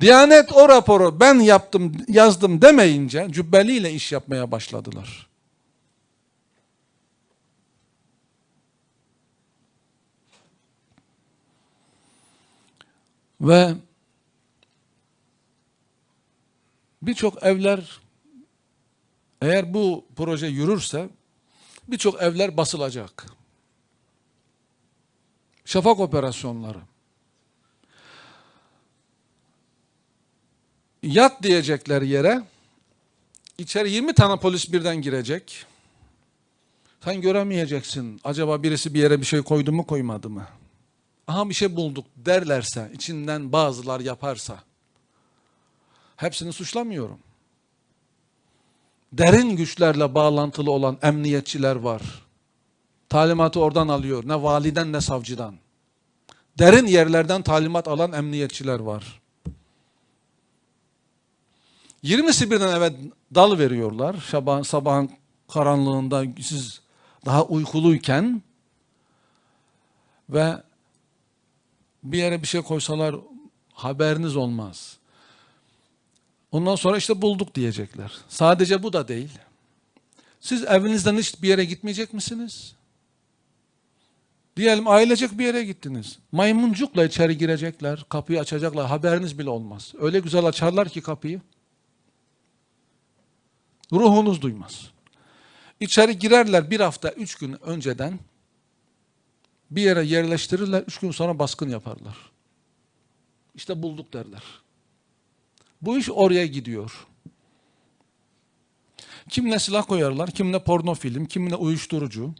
Diyanet o raporu ben yaptım, yazdım demeyince cübbeliyle iş yapmaya başladılar. Ve birçok evler eğer bu proje yürürse birçok evler basılacak. Şafak operasyonları. Yat diyecekler yere. İçeri 20 tane polis birden girecek. Sen göremeyeceksin. Acaba birisi bir yere bir şey koydu mu koymadı mı? Aha bir şey bulduk derlerse, içinden bazılar yaparsa. Hepsini suçlamıyorum. Derin güçlerle bağlantılı olan emniyetçiler var. Talimatı oradan alıyor. Ne validen ne savcıdan. Derin yerlerden talimat alan emniyetçiler var. 20'si birden eve dal veriyorlar. Sabah, sabahın karanlığında siz daha uykuluyken ve bir yere bir şey koysalar haberiniz olmaz. Ondan sonra işte bulduk diyecekler. Sadece bu da değil. Siz evinizden hiç bir yere gitmeyecek misiniz? Diyelim ailecek bir yere gittiniz. Maymuncukla içeri girecekler, kapıyı açacaklar, haberiniz bile olmaz. Öyle güzel açarlar ki kapıyı. Ruhunuz duymaz. İçeri girerler bir hafta, üç gün önceden bir yere yerleştirirler, üç gün sonra baskın yaparlar. İşte bulduk derler. Bu iş oraya gidiyor. Kimine silah koyarlar, kimine porno film, kimine uyuşturucu,